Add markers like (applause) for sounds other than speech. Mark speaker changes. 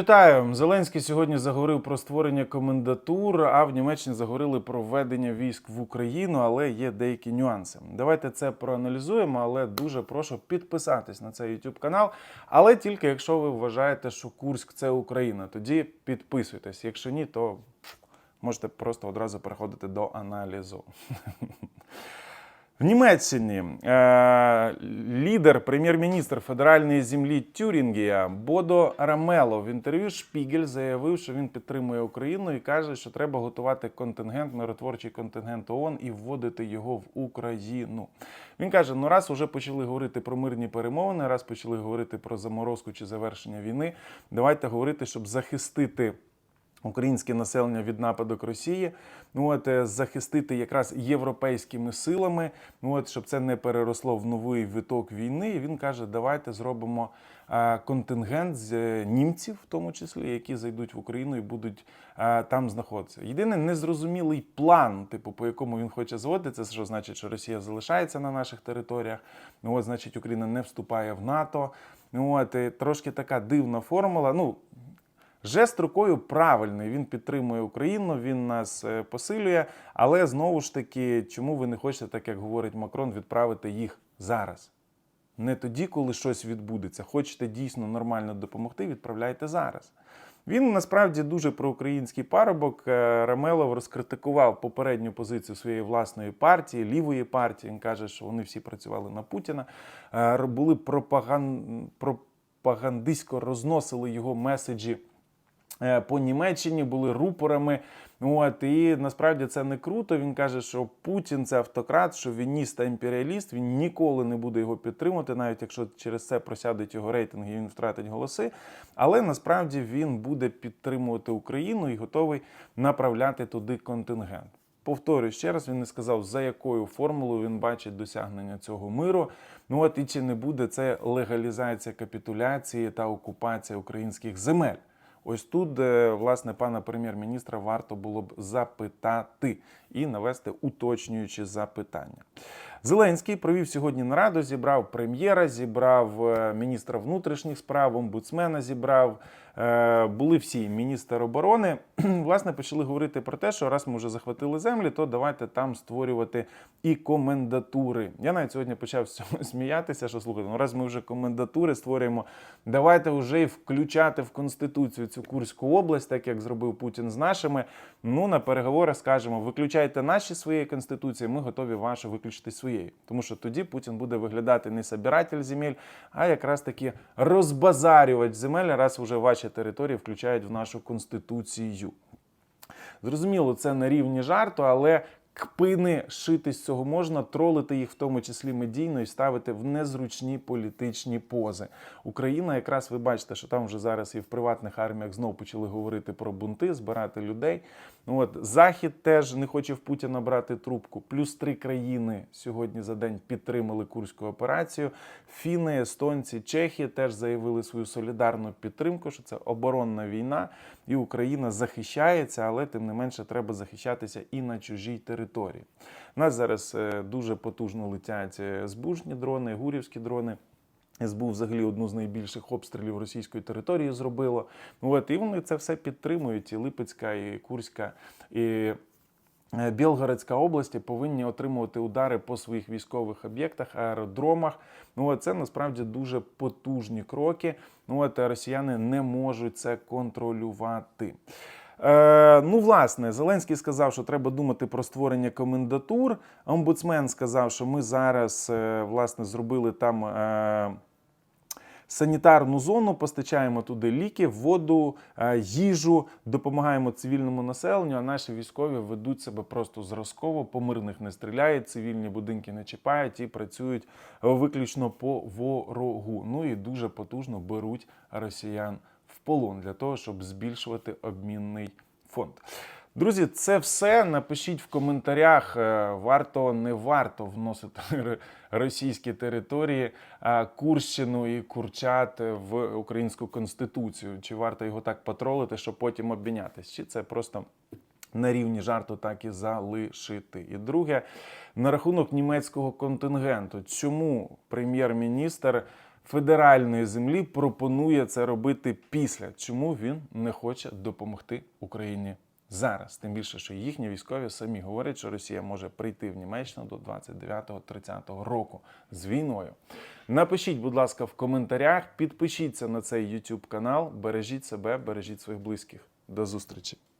Speaker 1: Вітаю! Зеленський сьогодні заговорив про створення комендатур, а в Німеччині заговорили про введення військ в Україну, але є деякі нюанси. Давайте це проаналізуємо, але дуже прошу підписатись на цей YouTube канал. Але тільки якщо ви вважаєте, що Курськ це Україна, тоді підписуйтесь. Якщо ні, то можете просто одразу переходити до аналізу. (laughs) В Німеччині е, лідер, прем'єр-міністр федеральної землі Тюрінгія Бодо Рамело в інтерв'ю Шпігель заявив, що він підтримує Україну і каже, що треба готувати контингент, миротворчий контингент ООН і вводити його в Україну. Він каже: ну раз вже почали говорити про мирні перемовини, раз почали говорити про заморозку чи завершення війни. Давайте говорити, щоб захистити. Українське населення від нападок Росії, ну от е, захистити якраз європейськими силами, ну от щоб це не переросло в новий виток війни. І він каже: давайте зробимо е, контингент з е, німців, в тому числі, які зайдуть в Україну і будуть там знаходитися. Єдиний незрозумілий план, типу, по якому він хоче зводити, це що значить, що Росія залишається на наших територіях. Ну от значить, Україна не вступає в НАТО. Ну от трошки така дивна формула. Ну Жест рукою правильний. Він підтримує Україну, він нас е, посилює. Але знову ж таки, чому ви не хочете, так як говорить Макрон, відправити їх зараз? Не тоді, коли щось відбудеться. Хочете дійсно нормально допомогти, відправляйте зараз. Він насправді дуже проукраїнський парубок. Е, Рамелов розкритикував попередню позицію своєї власної партії, лівої партії. Він каже, що вони всі працювали на Путіна, е, були пропаган... пропагандистсько розносили його меседжі по Німеччині, були рупорами. От і насправді це не круто. Він каже, що Путін це автократ, що шовініст та імперіаліст. Він ніколи не буде його підтримувати, навіть якщо через це просядуть його рейтинги, і він втратить голоси. Але насправді він буде підтримувати Україну і готовий направляти туди контингент. Повторюю ще раз, він не сказав, за якою формулою він бачить досягнення цього миру. Ну от і чи не буде це легалізація капітуляції та окупація українських земель. Ось тут, власне, пана прем'єр-міністра варто було б запитати і навести уточнюючі запитання. Зеленський провів сьогодні нараду, зібрав прем'єра, зібрав е, міністра внутрішніх справ, омбудсмена зібрав. Е, Були всі міністр оборони. (clears throat) Власне, почали говорити про те, що раз ми вже захватили землі, то давайте там створювати і комендатури. Я навіть сьогодні почав (laughs) сміятися, що слухайте, ну раз ми вже комендатури створюємо, давайте вже й включати в конституцію цю Курську область, так як зробив Путін з нашими. Ну на переговорах скажемо, виключайте наші своєї конституції, ми готові вашу виключити своєї. Тому що тоді Путін буде виглядати не собиратель земель, а якраз таки розбазарювач земель, раз вже ваші території включають в нашу конституцію. Зрозуміло, це на рівні жарту, але кпини шити з цього можна, тролити їх в тому числі медійно і ставити в незручні політичні пози. Україна, якраз ви бачите, що там вже зараз і в приватних арміях знов почали говорити про бунти, збирати людей. Ну от Захід теж не хоче в Путіна брати трубку. Плюс три країни сьогодні за день підтримали курську операцію. Фіни, естонці, чехи теж заявили свою солідарну підтримку, що це оборонна війна, і Україна захищається, але тим не менше треба захищатися і на чужій території. У нас зараз е, дуже потужно летять е, збужні дрони, гурівські дрони. СБУ взагалі одну з найбільших обстрілів російської території зробило. От, і вони це все підтримують. І Липецька, і Курська, і е, Білгородська області повинні отримувати удари по своїх військових об'єктах, аеродромах. Ну, от це насправді дуже потужні кроки. Ну, от росіяни не можуть це контролювати. Е, ну, власне, Зеленський сказав, що треба думати про створення комендатур. Омбудсмен сказав, що ми зараз е, власне зробили там. Е, Санітарну зону постачаємо туди ліки, воду, е, їжу, допомагаємо цивільному населенню. А наші військові ведуть себе просто зразково, по мирних не стріляють, цивільні будинки не чіпають і працюють виключно по ворогу. Ну і дуже потужно беруть росіян в полон для того, щоб збільшувати обмінний фонд. Друзі, це все. Напишіть в коментарях, е, варто не варто вносити (laughs) російські території, е, Курщину і Курчат в українську конституцію. Чи варто його так потролити, щоб потім обмінятись? Чи це просто на рівні жарту так і залишити? І друге, на рахунок німецького контингенту. Чому прем'єр-міністр федеральної землі пропонує це робити після. Чому він не хоче допомогти Україні зараз? Тим більше, що їхні військові самі говорять, що Росія може прийти в Німеччину до 29-30 року з війною. Напишіть, будь ласка, в коментарях, підпишіться на цей YouTube канал, бережіть себе, бережіть своїх близьких. До зустрічі!